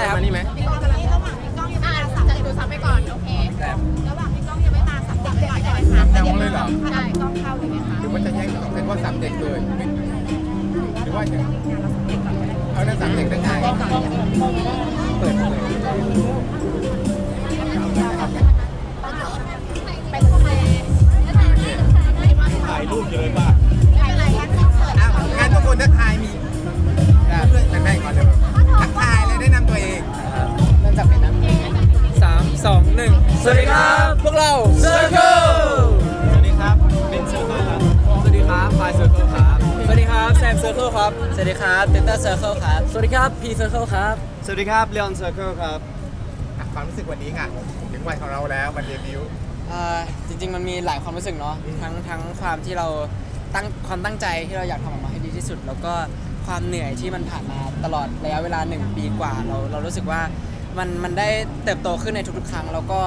ได้ครับมานี่ไหมพี่กล้องกำลังระหว่างพี่กล้องยังไม่มาสับจะดูซับไปก่อน โอเค ระหว่างพี่กล้องยังไม่มาสับเด็กไปก่อนได้ไหมคะยังเลยเหรอใช่กล้องเข้าเลยไหมคะหรือว่าจะแยกเป็นว่าสับเด็กเลยไม่หรือว่าจะเอานั้นสับเด็กได้ไงเปิดเลยไปโอเคถ่ายรูปเลยป่ะไม่เป็นไรงั้นเปิดอ้าวงั้นทุกคนทักทายมีอ่าเพื่อนแบ่งๆก่อนเลยทักทายและแนะนำตัวเองเริ่มจากเป็นน้ำสามสองหนึ่งสวัสดีครับ พวกเรา Circle สวัสดีครับเป็นเซอร์เคิลครับ สวัสดีครับพายเซอร์เคิลครับ สวัสดีครับแซม Circle ครับ สวัสดีครับเตต้า Circle ครับ สวัสดีครับ P Circle ครับ สวัสดีครับเลออนเซอร์เคิลครับอะความรู้สึกวันนี้ค่ะ ถึงวันของเราแล้ววันเดบิวต์อ่าจริงๆมันมีหลายความรู้สึกเนาะทั้งทั้งความที่เราตั้งความตั้งใจที่เราอยากทำออกมาให้ดีที่สุด แล้วก็ ความเหนื่อยที่มันผ่านมาตลอดระยะเวลา 1 ปีกว่า เราเรารู้สึกว่ามันมันได้เติบโตขึ้นในทุกๆ ครั้ง แล้วก็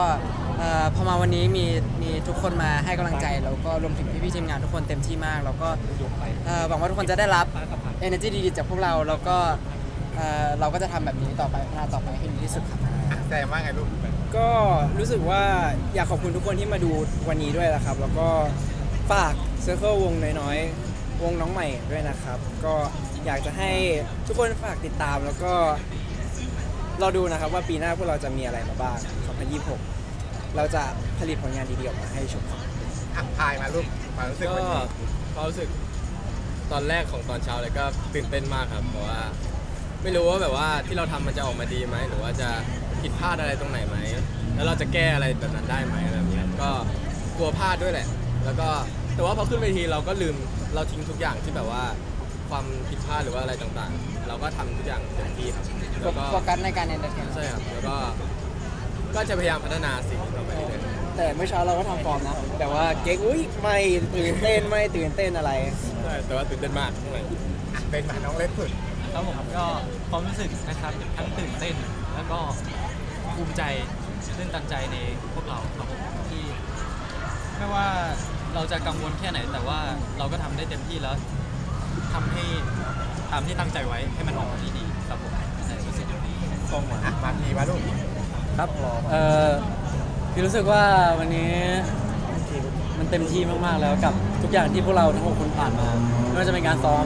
เอ่อพอมาวันนี้มีมีทุกคนมาให้กำลังใจ แล้วก็รวมถึงพี่ๆทีมงานทุกคนเต็มที่มาก แล้วก็เอ่อหวังว่าทุกคนจะได้รับ energy ดีๆจากพวกเราแล้วก็เอ่อเราก็จะทำแบบนี้ต่อไปพัฒนาต่อไปให้ดีที่สุดครับ อะแซมว่าไงลูกก็รู้สึกว่าอยากขอบคุณทุกคนที่มาดูวันนี้ด้วยนะครับ แล้วก็ฝากเซอร์เคิลวงน้อยๆ วงน้องใหม่ด้วยนะครับ ก็ อยากจะให้ทุกคนฝากติดตามแล้วก็รอดูนะครับว่าปีหน้าพวกเราจะมีอะไรมาบ้าง 2026 เราจะผลิตผลงานดีๆออกมาให้ชมครับ อะพายมาลูกความรู้สึกก็วันนี้ความรู้สึกตอนแรกของตอนเช้าเลยก็ตื่นเต้นมากครับ เพราะว่า ไม่รู้ว่าแบบว่าที่เราทำมันจะออกมาดีไหมหรือว่าจะผิดพลาดอะไรตรงไหนไหมแล้วเราจะแก้อะไรแบบนั้นได้ไหมอะไรแบบนี้ก็กลัวพลาดด้วยแหละ แล้วก็แต่ว่าพอขึ้นเวทีเราก็ลืมเราทิ้งทุกอย่างที่แบบว่า ความผิดพลาดหรือว่าอะไรต่างๆ เราก็ทำทุกอย่างเต็มที่ครับแล้วก็โฟกัสในการเอนเตอร์เทนใช่ครับแล้วก็ก็จะพยายามพัฒนาสิ่งนี้ต่อไปเรื่อยๆแต่เมื่อเช้าเราก็ทำฟอร์มนะ แต่ว่าเก๊กอุ้ยไม่ตื่นเต้นไม่ตื่นเต้นอะไรใช่แต่ว่าตื่นเต้นมากข้างในอะเป็นมาน้องเล็กสุดครับผมก็ความรู้สึกนะครับทั้งตื่นเต้นแล้วก็ภูมิใจตื่นตันใจในพวกเราครับผมที่ ไม่ว่าเราจะกังวลแค่ไหนแต่ว่าเราก็ทำได้เต็มที่แล้ว ทำให้ตามที่ตั้งใจไว้ให้มันออกมาดีๆครับผมในรู้สึกนี้ตรงมามาทีมาลูกครับเออพี่รู้สึกว่าวันนี้มันเต็มที่มากๆแล้วกับทุกอย่างที่พวกเราทั้งหกคนผ่านมาไม่ว่าจะเป็นการซ้อม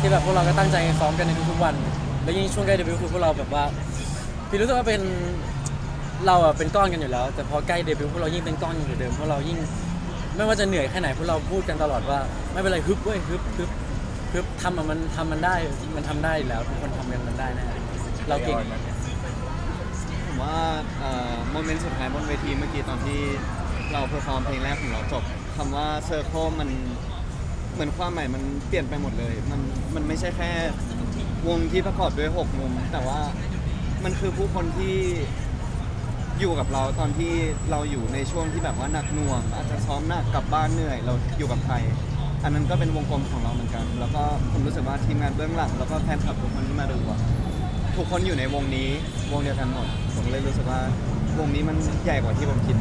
ที่แบบพวกเราก็ตั้งใจซ้อมกันในทุกๆวัน แล้วยิ่งช่วงใกล้เดบิวต์คือพวกเราแบบว่าพี่รู้สึกว่าเป็นเราอะเป็นก้อนกันอยู่แล้ว แต่พอใกล้เดบิวต์พวกเรายิ่งเป็นก้อนอยู่เดิมพวกเรายิ่ง ไม่ว่าจะเหนื่อยแค่ไหนพวกเราพูดกันตลอดว่า ไม่เป็นไรฮึบเว้ยฮึบฮึบ ฮึบทำอะมันทำมันได้มันทำได้อยู่แล้วทุกคนทำกันมันได้แน่เราเก่งผมว่าโมเมนต์สุดท้ายบนเวทีเมื่อกี้ตอนที่เราเพอร์ฟอร์มเพลงแรกของเราจบคำว่าเซอร์ e มันเหมือนความหมายมันเปลี่ยนไปหมดเลย มันมันไม่ใช่แค่วงที่ประกอบด้วย6มุม แต่ว่ามันคือผู้คนที่อยู่กับเราตอนที่เราอยู่ในช่วงที่แบบว่าหนักหน่วง อาจจะซ้อมหนักกลับบ้านเหนื่อย เราอยู่กับใคร อันนั้นก็เป็นวงกลมของเราเหมือนกัน แล้วก็ผมรู้สึกว่าทีมงานเบื้องหลัง แล้วก็แฟนคลับทุกคนที่มาดูอะทุกคนอยู่ในวงนี้ วงเดียวกันหมด ผมเลยรู้สึกว่าวงนี้มันใหญ่กว่าที่ผมคิด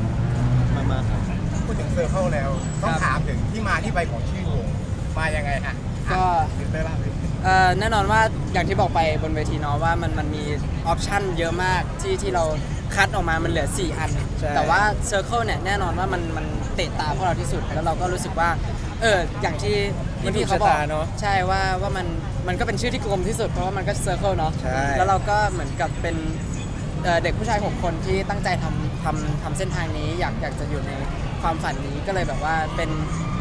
มากๆครับ พูดถึงเซอร์เคิลแล้ว ต้องถามถึงที่มาที่ไปของชื่อวงมายังไงฮะก็ ถึงได้ล่าเลยเอ่อแน่นอนว่าอย่างที่บอกไปบนเวทีเนาะว่ามันมันมีออปชันเยอะมากที่ที่เราคัดออกมามันเหลือ 4 อัน ใช่ แต่ว่า Circle เนี่ยแน่นอนว่ามันมันเตะตาพวกเราที่สุด แล้วเราก็รู้สึกว่า เอออย่างที่มันพี่ถูๆกเขาบอกชะตาเนอะใช่ว่าว่ามันมันก็เป็นชื่อที่กลมที่สุดเพราะว่ามันก็ Circle เนาะใช่ แล้วเราก็เหมือนกับเป็นเอ่อเด็กผู้ชาย6คนที่ตั้งใจทำทำทำเส้นทางนี้อยากอยากจะอยู่ในความฝันนี้ก็เลยแบบว่าเป็น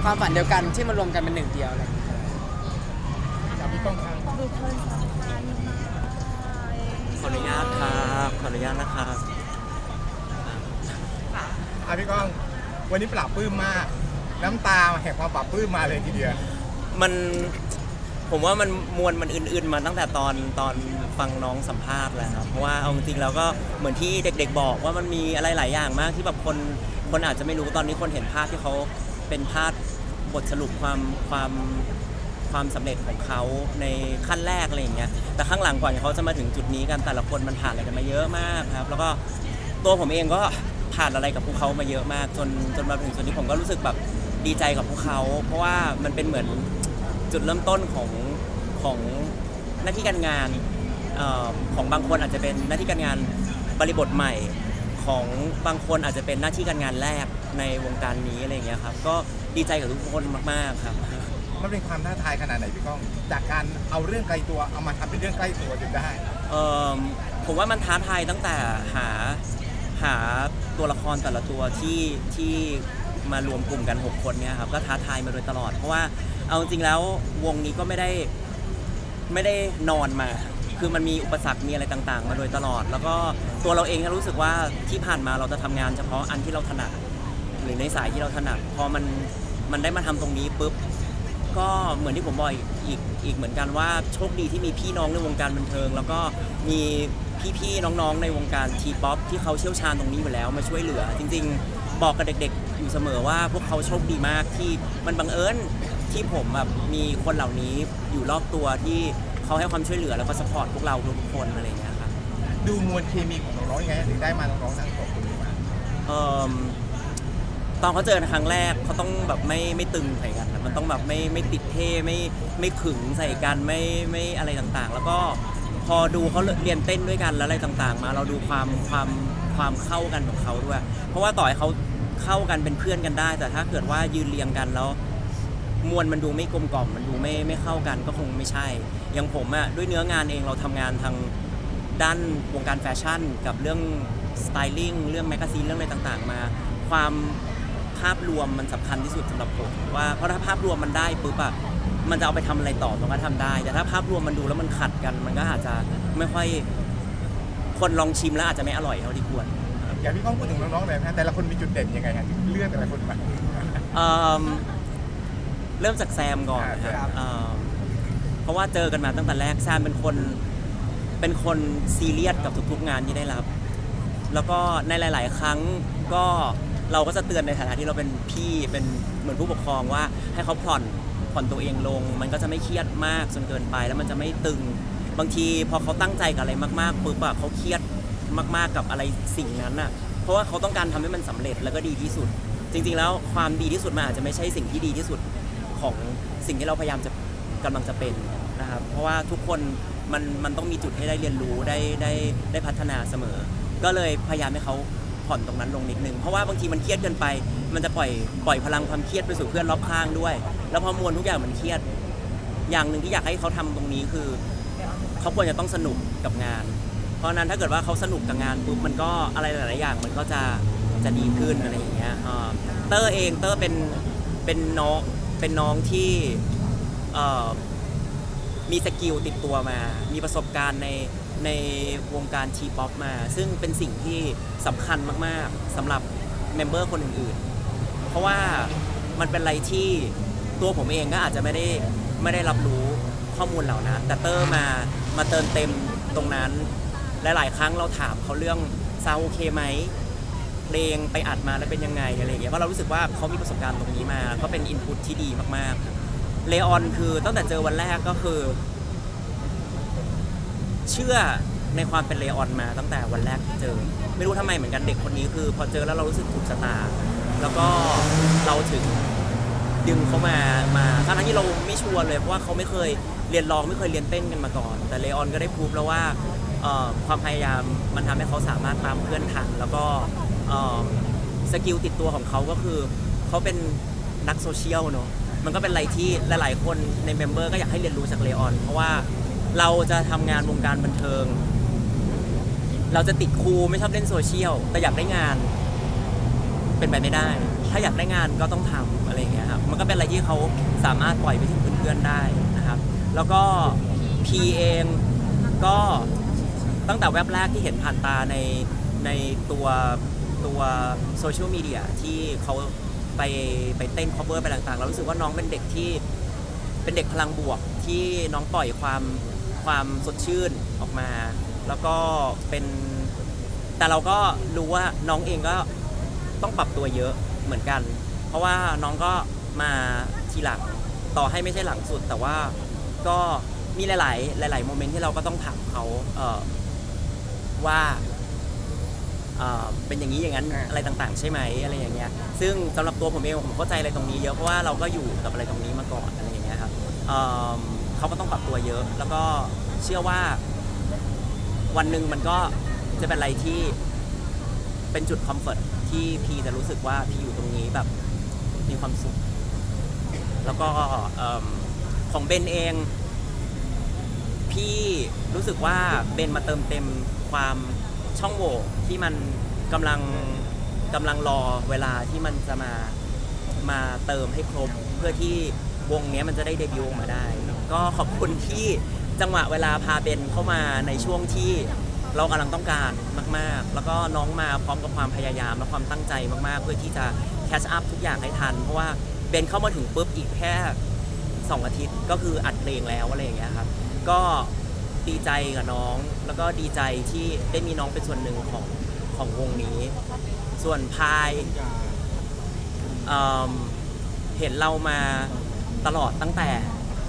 ความฝันเดียวกันที่มารวมกันเป็นหนึ่งเดียวอะไรอย่างเงี้ยจากพี่ต้องครับขออนุญาตครับขออนุญาตนะครับ อะพี่ก้อง วันนี้ปราบปลื้มมาก น้ำตาแห่งความปราบปลื้มมาเลยทีเดียว มันผมว่ามันมวลมันอื่นๆมาตั้งแต่ตอนตอนฟังน้องสัมภาษณ์แหละครับเพราะว่าเอาจริงๆแล้วก็เหมือนที่เด็ก ๆ บอกว่ามันมีอะไรหลายอย่างมากที่แบบคนคนอาจจะไม่รู้ตอนนี้คนเห็นภาพที่เขาเป็นภาพบทสรุปความความความสำเร็จของเขาในขั้นแรกอะไรอย่างเงี้ยแต่ข้างหลังก่อนเขาจะมาถึงจุดนี้กันแต่ละคนมันผ่านอะไรกันมาเยอะมากครับ แล้วก็ตัวผมเองก็ผ่านอะไรกับพวกเขามาเยอะมาก จนจนมาถึงจุดนี้ผมก็รู้สึกแบบ ดีใจกับพวกเขา เพราะว่ามันเป็นเหมือนจุดเริ่มต้นของของหน้าที่การงานเออของบางคนอาจจะเป็นหน้าที่การงานบริบทใหม่ ของบางคนอาจจะเป็นหน้าที่การงานแรกในวงการนี้อะไรอย่างเงี้ยครับก็ดีใจกับทุกคนมากๆครับ มันเป็นความท้าทายขนาดไหนพี่ก้อง จากการเอาเรื่องไกลตัวเอามาทำเป็นเรื่องใกล้ตัวจนได้ เอิ่มผมว่ามันท้าทายตั้งแต่หาหาตัวละครแต่ละตัวที่ที่ มารวมกลุ่มกัน 6 คนเนี่ยครับก็ท้าทายมาโดยตลอด เพราะว่าเอาจริงแล้ววงนี้ก็ไม่ได้ไม่ได้นอนมา คือมันมีอุปสรรคมีอะไรต่างๆ มาโดยตลอด แล้วก็ตัวเราเองก็รู้สึกว่าที่ผ่านมาเราจะทำงานเฉพาะอันที่เราถนัดหรือในสายที่เราถนัดพอมันมันได้มาทำตรงนี้ปุ๊บก็เหมือนที่ผมบอกอีกอีกเหมือนกันว่าโชคดีที่มีพี่น้องในวงการบันเทิง แล้วก็มีพี่ๆน้องๆในวงการทีป๊อปที่เขาเชี่ยวชาญตรงนี้อยู่แล้วมาช่วยเหลือ จริง ๆ บอกกับเด็ก เสมอว่าพวกเขาโชคดีมากที่มันบังเอิญที่ผมแบบมีคนเหล่านี้อยู่รอบตัวที่เขาให้ความช่วยเหลือแล้วก็สปอร์ตพวกเราทุกๆคนอะไรอย่างเงี้ยครับดูมวลเคมีของน้องๆยังไงถึงได้มาน้องๆทั้งสองคนนี้มาเอิ่มตอนเขาเจอกันครั้งแรกเขาต้องแบบไม่ไม่ตึงใส่กันอะมันต้องแบบไม่ไม่ติดเท่ไม่ไม่ขึงใส่กันไม่ไม่อะไรต่างๆ แล้วก็พอดูเขาเรียนเต้นด้วยกันแล้วอะไรต่างๆ มาเราดูความความความเข้ากันของเขาด้วย เพราะว่าต่อให้เขา เข้ากันเป็นเพื่อนกันได้ แต่ถ้าเกิดว่ายืนเรียงกันแล้วมวลมันดูไม่กลมกล่อมมันดูไม่ไม่เข้ากันก็คงไม่ใช่ อย่างผมอะด้วยเนื้องานเองเราทำงานทางด้านวงการแฟชั่น กับเรื่องสไตลิ่งเรื่องแมกกาซีนเรื่องอะไรต่างๆ มา ความภาพรวมมันสำคัญที่สุดสำหรับผมว่าเพราะถ้าภาพรวมมันได้ปุ๊บอะมันจะเอาไปทำอะไรต่อมันก็ทำได้ แต่ถ้าภาพรวมมันดูแล้วมันขัดกัน มันก็อาจจะไม่ค่อยคนลองชิมแล้วอาจจะไม่อร่อยเท่าที่ควร อย่างพี่ก้องพูดถึงน้องๆเลยนะแต่ละคนมีจุดเด่นยังไงฮะถึงเลือกแต่ละคนมา เอิ่มเริ่มจากแซมก่อนนะครับครับเอิ่มเพราะว่าเจอกันมาตั้งแต่แรกแซมเป็นคนเป็นคนซีเรียสกับทุกๆงานที่ได้รับ แล้วก็ในหลาย ๆ ครั้งก็เราก็จะเตือนในฐานะที่เราเป็นพี่เป็นเหมือนผู้ปกครองว่าให้เขาผ่อนผ่อนตัวเองลง มันก็จะไม่เครียดมากจนเกินไป แล้วมันจะไม่ตึง บางทีพอเขาตั้งใจกับอะไรมากๆปุ๊บอะเขาเครียด มาก ๆ กับอะไรสิ่งนั้นอะเพราะว่าเขาต้องการทำให้มันสำเร็จแล้วก็ดีที่สุด จริง ๆ แล้วความดีที่สุดมันอาจจะไม่ใช่สิ่งที่ดีที่สุดของสิ่งที่เราพยายามจะกำลังจะเป็นนะครับ เพราะว่าทุกคนมันมันต้องมีจุดให้ได้เรียนรู้ได้ได้ได้พัฒนาเสมอ ก็เลยพยายามให้เขาผ่อนตรงนั้นลงนิดนึง เพราะว่าบางทีมันเครียดเกินไป มันจะปล่อยปล่อยพลังความเครียดไปสู่เพื่อนรอบข้างด้วย แล้วพอมวลทุกอย่างมันเครียด อย่างหนึ่งที่อยากให้เขาทำตรงนี้คือ เขาควรจะต้องสนุกกับงาน เพราะนั้นถ้าเกิดว่าเขาสนุกกับงานปุ๊บมันก็อะไรหลายๆอย่างมันก็จะจะดีขึ้นอะไรอย่างเงี้ยอ่าเตอร์เองเตอร์เป็นเป็นน้องเป็นน้องที่เอ่อมีสกิลติดตัวมา มีประสบการณ์ในในวงการทีป๊อปมา ซึ่งเป็นสิ่งที่สำคัญมากๆสำหรับเมมเบอร์คนอื่นๆ เพราะว่ามันเป็นอะไรที่ตัวผมเองก็อาจจะไม่ได้ไม่ได้รับรู้ข้อมูลเหล่านั้น แต่เตอร์มามาเติมเต็มตรงนั้น หลายๆ ครั้งเราถามเขาเรื่องซาวโอเคไหมเพลงไปอัดมาแล้วเป็นยังไงอะไรอย่างเงี้ยเพราะเรารู้สึกว่าเขามีประสบการณ์ตรงนี้มาก็เป็นอินพุตที่ดีมากๆเลออนคือตั้งแต่เจอวันแรกก็คือ เชื่อในความเป็นเลออนมาตั้งแต่วันแรกที่เจอ ไม่รู้ทำไมเหมือนกันเด็กคนนี้คือ พอเจอแล้วเรารู้สึกถูกชะตา แล้วก็เราถึงดึงเขามา มาทั้งที่เราไม่ชัวร์เลยเพราะว่าเขาไม่เคยเรียนร้องไม่เคยเรียนเต้นกันมาก่อน แต่เลออนก็ได้พูดแล้วว่า เอ่อความพยายามมันทำให้เขาสามารถตามเพื่อนทัน แล้วก็เอ่อสกิลติดตัวของเขาก็คือเขาเป็นนักโซเชียลเนอะมันก็เป็นอะไรที่หลายๆ คนในเมมเบอร์ก็อยากให้เรียนรู้จากเลออน เพราะว่าเราจะทำงานวงการบันเทิง เราจะติดครูไม่ชอบเล่นโซเชียลแต่อยากได้งาน เป็นไปไม่ได้ ถ้าอยากได้งานก็ต้องทำอะไรอย่างเงี้ยครับ มันก็เป็นอะไรที่เขาสามารถปล่อยไปถึงเพื่อนๆได้นะครับ แล้วก็พีเองก็ ตั้งแต่แว็บแรกที่เห็นผ่านตาในในตัวตัวโซเชียลมีเดียที่เขาไปไปเต้น cover ไปต่างๆ เรารู้สึกว่าน้องเป็นเด็กที่เป็นเด็กพลังบวกที่น้องปล่อยความความสดชื่นออกมา แล้วก็เป็นแต่เราก็รู้ว่าน้องเองก็ต้องปรับตัวเยอะเหมือนกัน เพราะว่าน้องก็มาทีหลังต่อให้ไม่ใช่หลังสุด แต่ว่าก็มีหลาย ๆ หลาย ๆ โมเมนต์ที่เราก็ต้องถามเขาเออ ว่าเอ่อเป็นอย่างนี้อย่างนั้นอะไรต่างๆ ใช่ไหมอะไรอย่างเงี้ยซึ่งสำหรับตัวผมเองผมเข้าใจอะไรตรงนี้เยอะเพราะว่าเราก็อยู่กับอะไรตรงนี้มาก่อนอะไรอย่างเงี้ยครับเอิ่มเขาก็ต้องปรับตัวเยอะ แล้วก็เชื่อว่า วันหนึ่งมันก็จะเป็นอะไรที่เป็นจุดคอมฟอร์ตที่พีจะรู้สึกว่าพีอยู่ตรงนี้แบบมีความสุข แล้วก็เอิ่มของเบนเอง พี่รู้สึกว่าเบนมาเติมเต็ม ความช่องโหว่ที่มันกำลังกำลังรอเวลาที่มันจะมามาเติมให้ครบเพื่อที่วงเนี้ยมันจะได้เดบิวต์ออกมาได้ ก็ขอบคุณที่จังหวะเวลาพาเบนเข้ามาในช่วงที่เรากำลังต้องการมากๆ แล้วก็น้องมาพร้อมกับความพยายามและความตั้งใจมากๆ เพื่อที่จะแคชอัพทุกอย่างให้ทัน เพราะว่าเบนเข้ามาถึงปุ๊บอีกแค่สองอาทิตย์ก็คืออัดเพลงแล้วอะไรอย่างเงี้ยครับ ก็ ดีใจกับน้อง แล้วก็ดีใจที่ได้มีน้องเป็นส่วนหนึ่งของของวงนี้ ส่วนพายเอิ่มเห็นเรามาตลอดตั้งแต่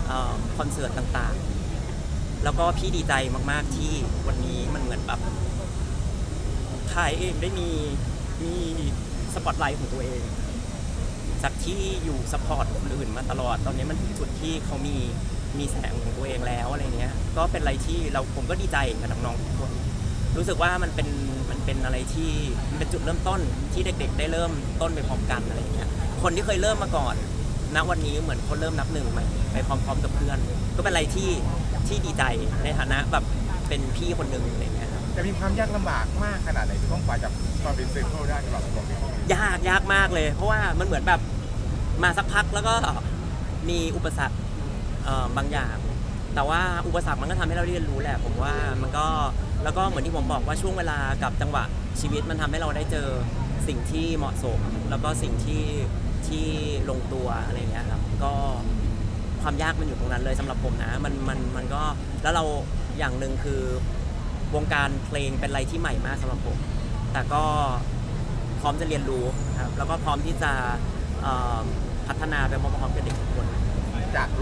เอ่อคอนเสิร์ตต่างๆ แล้วก็พี่ดีใจมากๆที่วันนี้มันเหมือนแบบพายเองได้มีมีสปอตไลท์ของตัวเอง จากที่อยู่สปอร์ตคนอื่นมาตลอด ตอนนี้มันถึงจุดที่เขามี มีแสงของตัวเองแล้วอะไรเงี้ย ก็เป็นอะไรที่เราผมก็ดีใจกับน้องๆทุกคน รู้สึกว่ามันเป็นมันเป็นอะไรที่มันเป็นจุดเริ่มต้นที่เด็กๆ ได้เริ่มต้นไปพร้อมกันอะไรเงี้ย คนที่เคยเริ่มมาก่อน ณวันนี้เหมือนคนเริ่มนับหนึ่งใหม่ไปพร้อมๆกับเพื่อน ก็เป็นอะไรที่ที่ดีใจในฐานะแบบเป็นพี่คนหนึ่งอะไรเงี้ยครับจะมีความยากลำบากมากขนาดไหนที่ต้องกว่าจะมาเป็นเซอร์เคิลได้สำหรับวงนี้ยากยากมากเลย เพราะว่ามันเหมือนแบบมาสักพักแล้วก็มีอุปสรรค เอ่อบางอย่าง แต่ว่าอุปสรรคมันก็ทำให้เราเรียนรู้แหละผมว่ามันก็แล้วก็เหมือนที่ผมบอกว่าช่วงเวลากับจังหวะชีวิตมันทำให้เราได้เจอสิ่งที่เหมาะสม แล้วก็สิ่งที่ที่ลงตัวอะไรอย่างเงี้ยครับก็ ความยากมันอยู่ตรงนั้นเลยสำหรับผมนะมันมันมันก็แล้วเราอย่างหนึ่งคือวงการเพลงเป็นอะไรที่ใหม่มากสำหรับผม แต่ก็พร้อมจะเรียนรู้ครับแล้วก็พร้อมที่จะเอ่อพัฒนาไปพร้อมๆกับเด็ก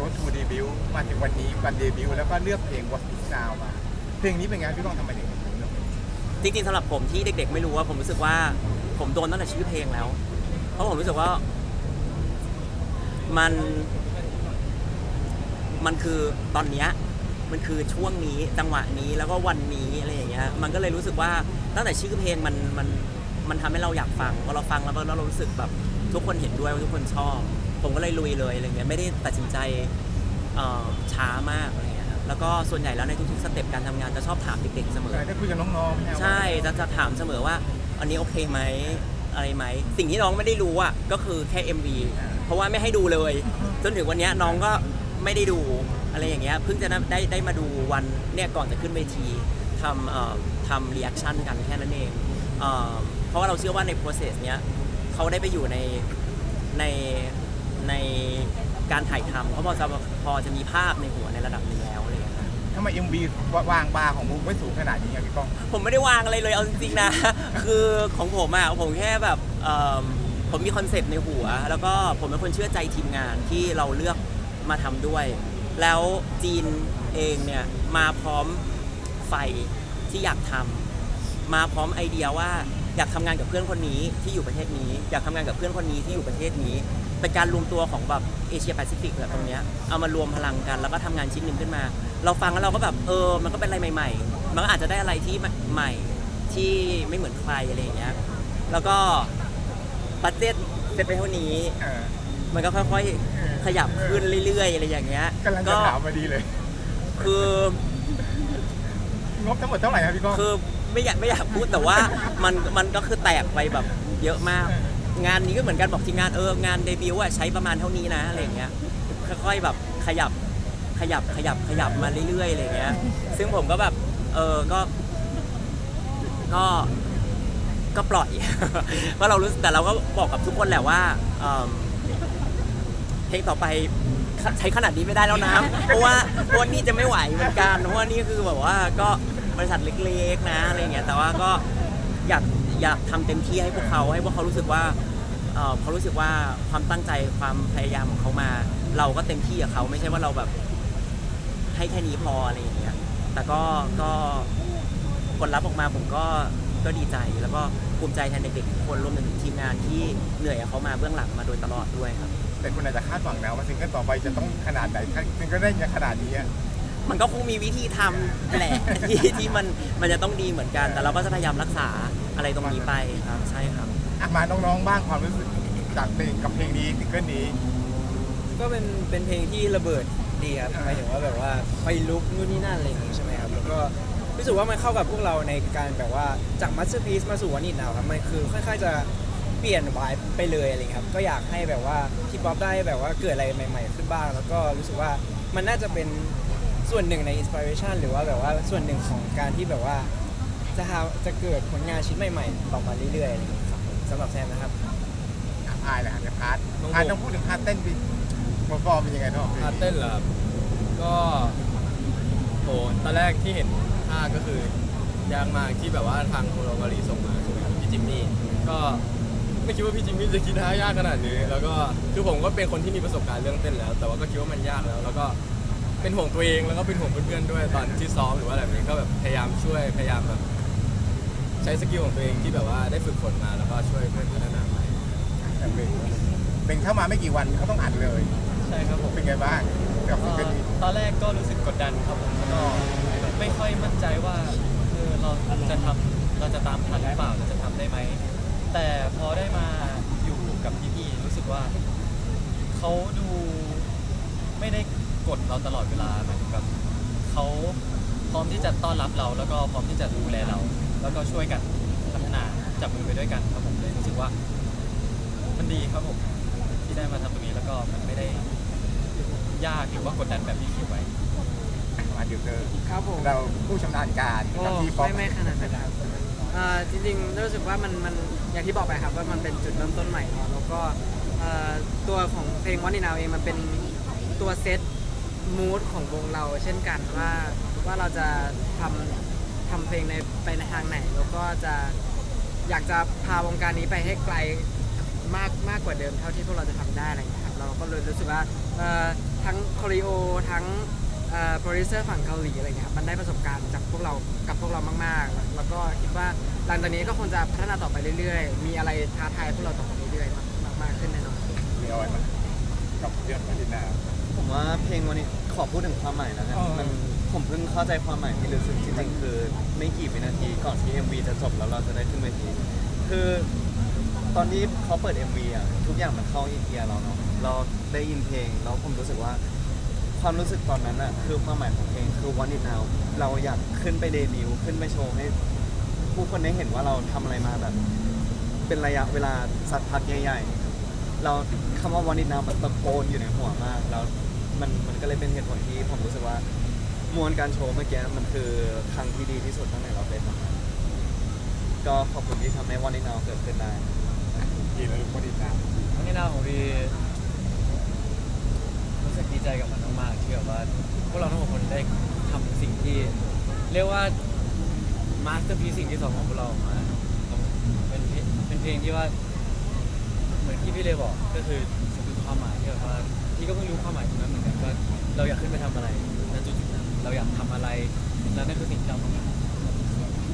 รดทูเดบิวมาถึงวันนี้วันเดบิวแล้วก็เลือกเพลง What Is Now มาเพลงนี้เป็นไงพี่ต้องทำไมถึงเลือกเพลงจริงๆสำหรับผมที่เด็กๆ ไม่รู้ว่าผมรู้สึกว่าผมโดนตั้งแต่ชื่อเพลงแล้ว เพราะผมรู้สึกว่า มัน มันคือตอนเนี้ยมันคือช่วงนี้จังหวะนี้แล้วก็วันนี้อะไรอย่างเงี้ยมันก็เลยรู้สึกว่าตั้งแต่ชื่อเพลงมันมันมันทำให้เราอยากฟังพอเราฟังแล้วแล้วเรารู้สึกแบบทุกคนเห็นด้วยทุกคนชอบ ผมก็เลยลุยเลยอะไรเงี้ยไม่ได้ตัดสินใจเอ่อช้ามากอะไรเงี้ยครับแล้วก็ส่วนใหญ่แล้วในทุกๆสเต็ปการทำงานจะชอบถามเด็กๆเสมอ ได้คุยกับน้องๆไหมครับใช่จะจะถามเสมอว่า อันนี้โอเคไหมอะไรไหม สิ่งที่น้องไม่ได้รู้อะก็คือแค่ MV เพราะว่าไม่ให้ดูเลย จนถึงวันเนี้ยน้องก็ไม่ได้ดูอะไรอย่างเงี้ยเพิ่งจะได้ได้มาดูวันเนี่ยก่อนจะขึ้นเวทีทำเอ่อทำรีแอคชั่นกันแค่นั้นเองเอ่อเพราะว่าเราเชื่อว่าใน process เนี้ยเขาได้ไปอยู่ในใน ในการถ่ายทำเขาพอจะพอจะมีภาพในหัวในระดับหนึ่งแล้วอะไรอย่างเงี้ยครับทำไม MV วางบาร์ของมุกไว้สูงขนาดนี้อะพี่ก้อง ผมไม่ได้วางอะไรเลยเอาจริงๆนะ คือของผมอะผมแค่แบบเอิ่มผมมีคอนเซปต์ในหัว แล้วก็ผมเป็นคนเชื่อใจทีมงานที่เราเลือกมาทำด้วย แล้วจีนเองเนี่ยมาพร้อมไฟที่อยากทำ มาพร้อมไอเดียว่า อยากทำงานกับเพื่อนคนนี้ที่อยู่ประเทศนี้ อยากทำงานกับเพื่อนคนนี้ที่อยู่ประเทศนี้ เป็นการรวมตัวของแบบเอเชียแปซิฟิกแบบตรงเนี้ยเอามารวมพลังกันแล้วก็ทำงานชิ้นหนึ่งขึ้นมา เราฟังแล้วเราก็แบบเออ มันก็เป็นอะไรใหม่ ๆ มันก็อาจจะได้อะไรที่ใหม่ที่ไม่เหมือนใครอะไรอย่างเงี้ย แล้วก็บัตเจ็ตเซ็ตไปเท่านี้ เออ มันก็ค่อยๆขยับขึ้นเรื่อยๆอะไรอย่างเงี้ยกำลังจะถามมาดีเลย คือ งบทั้งหมดเท่าไหร่ครับพี่ก้อง คือ ไม่อยากไม่อยากพูดแต่ว่ามันมันก็คือแตกไปแบบเยอะมาก งานนี้ก็เหมือนกันบอกทีมงานเอองานเดบิวต์อะใช้ประมาณเท่านี้นะอะไรอย่างเงี้ยค่อยๆแบบขยับขยับขยับขยับมาเรื่อยๆอะไรอย่างเงี้ย ซึ่งผมก็แบบเออก็ก็ก็ปล่อยเพราะเรารู้สึกแต่เราก็บอกกับทุกคนแหละว่าเอิ่มเพลงต่อไปใช้ขนาดนี้ไม่ได้แล้วนะ เพราะว่าเพราะว่านี่จะไม่ไหวเหมือนกันเพราะว่านี่คือแบบว่าก็ บริษัทเล็กๆนะอะไรอย่างเงี้ยแต่ว่าก็อยากอยากทำเต็มที่ให้พวกเขาให้พวกเขารู้สึกว่าเอ่อเขารู้สึกว่าความตั้งใจความพยายามของเขามา เราก็เต็มที่กับเขาไม่ใช่ว่าเราแบบให้แค่นี้พออะไรอย่างเงี้ยแต่ก็ก็ผลลัพธ์ออกมาผมก็ก็ดีใจแล้วก็ภูมิใจแทนเด็กๆทุกคนรวมถึงทีมงานที่เหนื่อยกับเขามาเบื้องหลังมาโดยตลอดด้วยครับ แต่คุณอาจจะคาดหวังนะว่าซิงเกิลต่อไปจะต้องขนาดไหนซิงเกิลได้ยังขนาดนี้อะ มันก็คงมีวิธีทำแหละที่ที่มันมันจะต้องดีเหมือนกัน แต่เราก็จะพยายามรักษาอะไรตรงนี้ไปครับใช่ครับ อะมาน้องๆบ้างความรู้สึกจากเพลงกับเพลงนี้ซิงเกิลนี้ ก็เป็นเป็นเพลงที่ระเบิดดีครับหมายถึงว่าแบบว่าไฟลุกนู่นนี่นั่นอะไรอย่างงี้ใช่ไหมครับแล้วก็รู้สึกว่ามันเข้ากับพวกเราในการแบบว่าจากมัสเตอร์พีซมาสู่วันนิดนาวครับมันคือค่อยๆจะเปลี่ยนวายไปเลยอะไรอย่างเงี้ยครับก็อยากให้แบบว่าที่ป๊อปได้แบบว่าเกิดอะไรใหม่ ๆ ขึ้นบ้าง แล้วก็รู้สึกว่ามันน่าจะเป็น ส่วนหนึ่งในอินสปิเรชันหรือว่าแบบว่าส่วนหนึ่งของการที่แบบว่า จะหาจะเกิดผลงานชิ้นใหม่ๆ ต่อมาเรื่อยๆอะไรอย่างเงี้ยครับผมสำหรับแซมนะครับ อะอายเลยฮะเดี๋ยวพาร์ทน้องผมพาร์ทต้องพูดถึงพาร์ทเต้นดิฟอร์มเป็นยังไงน้องพาร์ทเต้นเหรอครับก็โหตอนแรกที่เห็นท่าก็คือยากมากที่แบบว่าทางโคโรเกาหลีส่งมาใช่ไหมครับพี่จิมมี่ก็ไม่คิดว่าพี่จิมมี่จะคิดท่ายากขนาดนี้ แล้วก็คือผมก็เป็นคนที่มีประสบการณ์เรื่องเต้นแล้ว แต่ว่าก็คิดว่ามันยากแล้ว แล้วก็ เป็นห่วงตัวเองแล้วก็เป็นห่วงเพื่อนๆด้วยตอนที่ซ้อมหรือว่าอะไรแบบนี้ก็แบบพยายามช่วยพยายามแบบใช้สกิลของตัวเองที่แบบว่าได้ฝึกฝนมาแล้วก็ช่วยเพื่อนพัฒนาไปเป็นเป็นเข้ามาไม่กี่วันเขาต้องอัดเลย ใช่ครับผมเป็นไงบ้างกับซิงเกิลนี้ตอนแรกก็รู้สึกกดดันครับผมแล้วก็ไม่ค่อยมั่นใจว่าเออเราจะทำเราจะตามทันหรือเปล่าเราจะทำได้ไหม แต่พอได้มาอยู่กับพี่ๆรู้สึกว่าเขาดูไม่ได้ กดเราตลอดเวลาหมายถึงแบบเขาพร้อมที่จะต้อนรับเรา แล้วก็พร้อมที่จะดูแลเรา แล้วก็ช่วยกันพัฒนาจับมือไปด้วยกันครับผมเลยรู้สึกว่า มันดีครับผมที่ได้มาทำตรงนี้แล้วก็มันไม่ได้ยากหรือว่ากดดันแบบที่คิดไว้ มาดิวเตอร์ครับผม เราผู้ชำนาญการโอ้กับที่ฟอไม่ไม่ขนาดนั้นครับเอ่อจริงๆรู้สึกว่ามันมันอย่างที่บอกไปครับว่ามันเป็นจุดเริ่มต้นใหม่เนาะแล้วก็เอ่อตัวของเพลงวันนีนาวเองมันเป็นตัวเซต มูดของวงเราเช่นกันว่าว่าเราจะทำทำเพลงในไปในทางไหน แล้วก็จะอยากจะพาวงการนี้ไปให้ไกลมากมากกว่าเดิมเท่าที่พวกเราจะทำได้อะไรอย่างเงี้ยครับเราก็เลยรู้สึกว่าเอ่อทั้งคอริโอทั้งโปรดิวเซอร์ฝั่งเกาหลีอะไรเงี้ยครับมันได้ประสบการณ์จากพวกเรากับพวกเรามาก ๆ แล้วก็คิดว่าหลังจากนี้ก็คงจะพัฒนาต่อไปเรื่อยๆ มีอะไรท้าทายพวกเราต่อไปเรื่อยๆมากมากขึ้นแน่นอน มีอะไรมากับเรื่องมาดินาผมว่าเพลงวันนี้ อพูดถึงความใหม่แล้วกันอ๋อมันผมเพิ่งเข้าใจความใหม่ที่รู้สึกจริงๆคือไม่กี่วินาทีก่อนที่ MV จะจบแล้วเราจะได้ขึ้นเวทีคือตอนที่เขาเปิด MV อะทุกอย่างมันเข้าอินเอียร์เราเนาะเราได้ยินเพลงแล้วผมรู้สึกว่า ความรู้สึกตอนนั้นอะคือความหมายของเพลงคือ One It Now เราอยากขึ้นไปเดบิวต์ขึ้นไปโชว์ให้ผู้คนได้เห็นว่าเราทำอะไรมาแบบ เป็นระยะเวลาสักพักใหญ่ ๆ เราคำว่า One It Now มันตะโกนอยู่ในหัวมากแล้ว มันมันก็เลยเป็นเหตุผลที่ผมรู้สึกว่ามวลการโชว์เมื่อกี้มันคือครั้งที่ดีที่สุดตั้งแต่เราได้ทำมาก็ขอบคุณที่ทำให้ One It Now เกิดขึ้นได้ทีเลยมาดินาทั้งนี้นาของดีรู้สึกดีใจกับมันมากๆที่แบบว่าพวกเราทั้งหมดคนได้ทำสิ่งที่ เรียกว่ามาสเตอร์พีสิ่งที่สองของพวกเราออกมาเป็นเพลงเป็นเพลงที่ว่า เหมือนที่พี่เลยบอกก็คือสื่อความหมายที่แบบว่าพี่ก็เพิ่งรู้ความหมายตรงนั้นเหมือน ว่าเราอยากขึ้นไปทำอะไรณจุดๆนั้นเราอยากทำอะไรแล้วนั่นคือสิ่งที่เราต้องการ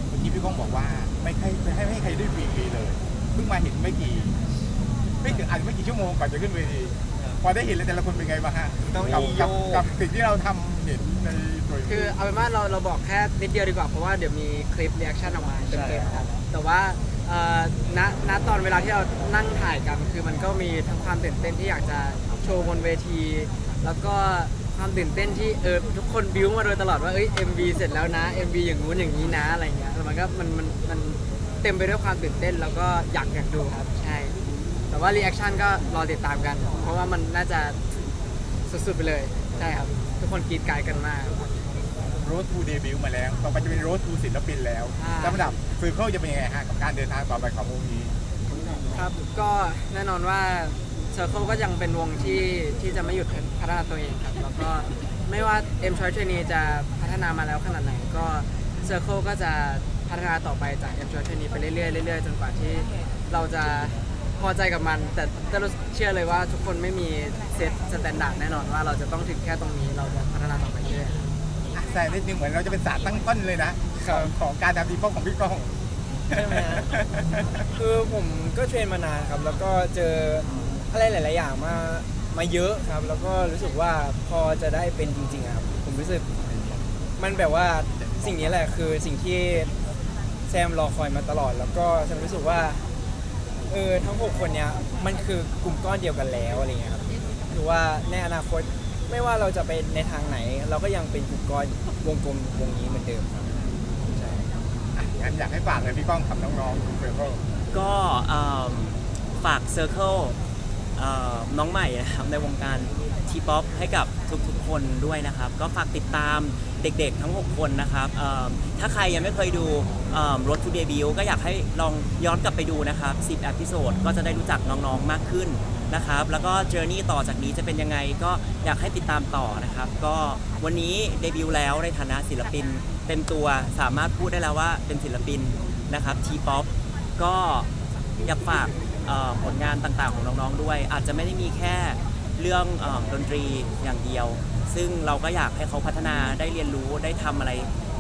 เมื่อกี้พี่ก้องบอกว่าไม่ใครไม่ให้ไม่ให้ใครได้ฟรีๆเลยเพิ่งมาเห็นไม่กี่ไม่ถึงอาจจะไม่กี่ชั่วโมงก่อนจะขึ้นเวทีพอได้เห็นแล้วแต่ละคนเป็นไงบ้างฮะต้องกับมีโยกับก กับสิ่งที่เราทำเห็นในตัวคือเอาเป็นว่าเราเราบอกแค่นิดเดียวดีกว่า เพราะว่าเดี๋ยวมีคลิปเรีแอคชั่นออกมาเต็มๆครับแต่ว่าเอ่อณณตอนเวลาที่เรานั่งถ่ายกัน คือมันก็มีทั้งความตื่นเต้นที่อยากจะโชว์บนเวที แล้วก็ความตื่นเต้นที่เออทุกคนบิวมาโดยตลอดว่าเอ้ย MV เสร็จแล้วนะ MV อย่างงู้นอย่างนี้นะอะไรเงี้ยแล้วมันก็มันมันมันเต็มไปด้วยความตื่นเต้นแล้วก็อยากอยากดูครับใช่ แต่ว่ารีแอคชั่นก็รอติดตามกัน เพราะว่ามันน่าจะสุดๆไปเลยใช่ครับ ทุกคนกรีดกรายกันมาก โรสทูเดบิวต์มาแล้ว ต่อไปจะเป็นโรสทูศิลปินแล้วอ่าลำดับฟิลเคิลจะเป็นยังไงฮะกับการเดินทางต่อไปของวงนี้ ครับก็แน่นอนว่า Circle ก็ยังเป็นวงที่ที่จะไม่หยุดพัฒนาตัวเองครับ แล้วก็ไม่ว่า M Choice Trainee จะพัฒนามาแล้วขนาดไหนก็ Circle ก็จะพัฒนาต่อไปจาก M Choice Trainee ไปเรื่อยๆเรื่อยๆจนกว่าที่เราจะพอใจกับมัน แต่แต่เราเชื่อเลยว่าทุกคนไม่มีเซตสแตนดาร์ดแน่นอนว่าเราจะต้องถึงแค่ตรงนี้เราจะพัฒนาต่อไปเรื่อยๆอะแซงนิดนึงเหมือนเราจะเป็นศาสตร์ตั้งต้นเลยนะของของการทำดีพวกของพี่ก้องใช่ไหมฮะคือผมก็เทรนมานานครับ แล้วก็เจอ อะไรหลาย ๆ อย่างมามาเยอะครับ แล้วก็รู้สึกว่าพอจะได้เป็นจริงๆอะครับ ผมรู้สึกมันแบบว่าสิ่งนี้แหละคือสิ่งที่แซมรอคอยมาตลอด แล้วก็แซมรู้สึกว่าเออทั้งหกคนเนี้ยมันคือกลุ่มก้อนเดียวกันแล้วอะไรเงี้ยครับหรือว่าในอนาคตไม่ว่าเราจะไปในทางไหน เราก็ยังเป็นกลุ่มก้อนวงกลมวงนี้เหมือนเดิมครับใช่อะงั้นอยากให้ฝากเลยพี่ก้องกับน้องๆเซอร์เคิลก็เอิ่มฝาก Circle เอ่อน้องใหม่นะครับในวงการทีป๊อปให้กับทุกๆคนด้วยนะครับ ก็ฝากติดตามเด็กๆทั้ง 6 คนนะครับเอิ่มถ้าใครยังไม่เคยดูรถทูเดบิวก็อยากให้ลองย้อนกลับไปดูนะครับ 10อพิโซดก็จะได้รู้จักน้องๆมากขึ้นนะครับ แล้วก็เจอร์นี่ต่อจากนี้จะเป็นยังไงก็อยากให้ติดตามต่อนะครับ ก็วันนี้เดบิวต์แล้วในฐานะศิลปินเต็มตัวสามารถพูดได้แล้วว่าเป็นศิลปินนะครับทีป๊อปก็อยากฝาก เอ่อผลงานต่างๆของน้องๆด้วย อาจจะไม่ได้มีแค่เรื่องเออดนตรีอย่างเดียว ซึ่งเราก็อยากให้เขาพัฒนาได้เรียนรู้ได้ทำอะไร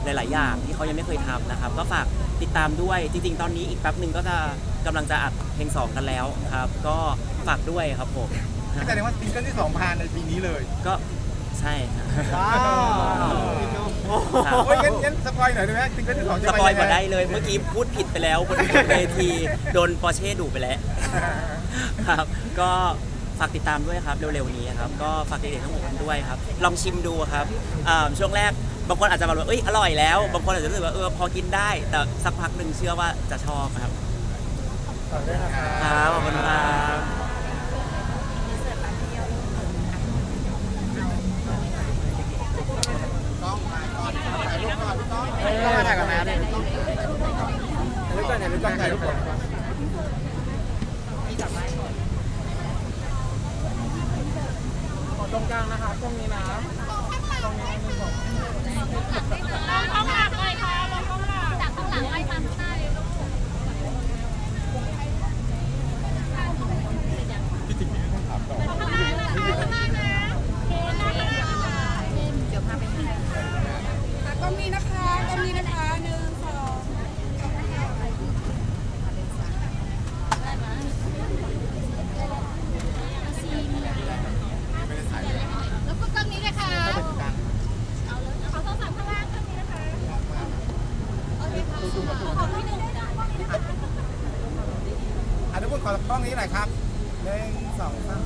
หลาย ๆ อย่าง ที่เขายังไม่เคยทำนะครับ ก็ฝากติดตามด้วยจริง ๆ ตอนนี้อีกแป๊บหนึ่งก็จะกำลังจะอัดเพลงสองกันแล้วครับ ก็ฝากด้วยครับผม แสดงว่าซิงเกิลที่สองผ่านในปีนี้เลย ก็ใช่ครับว้าวครับ โอ้ยงั้นงั้นสปอยหน่อยได้ไหมซิงเกิลที่สองจะสไปปอยยังมาไงได้เลย เมื่อกี้พูดผิดไปแล้วบนเวที โดนปอร์เช่ดุไปแล้ว ครับ ก็ฝากติดตามด้วยครับ เร็วๆนี้ครับ ก็ฝากเด็กๆทั้งหมดด้วยครับ ลองชิมดูครับอ่าช่วงแรก บางคนอาจจะมาแบบเอ้ย อร่อยแล้ว บางคนอาจจะรู้สึกว่า เออ พอกินได้ แต่สักพักหนึ่งเชื่อว่าจะชอบครับขอบคุณนะครับครับ ขอบคุณครับ เออมาถ่ายกับแม่เลยรูปก่อนถ่ายรูปก่อนถ่ายรูปก่อนตรงกลางนะคะตรงนี้นะข้างหลังเลยค่ะลงข้างหลังจากข้างหลังไล่มาข้างหน้าเลยลูก ที่จริงๆต้องถามต่อ ข้างหน้านะคะข้างหน้านะเห็นนะคะเดี๋ยวพาไปหา ก ล้องนี้นะคะกล้องนี้นะคะหนึ่งสอง แล้วก็กล้องนี้เลยค่ะเอาเลยเอาโทรศัพท์ข้างล่างกล้องนี้นะคะโอเคค่ะขอบคุณหนึ่งจ้ะ อะทุกคนขอกล้องนี้หน่อยครับหนึ่งสองสาม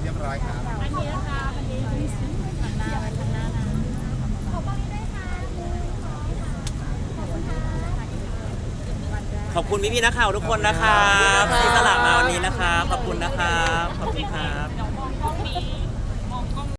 เรียบร้อยครับ อันนี้นะคะอันนี้หันหน้าไปข้างหน้านะขอบคุณด้วยค่ะ ขอบ คุณพี่ๆนักข่าวทุกคนนะครับที่สละมาวันนี้นะครับขอบคุณนะครับขอบคุณครับ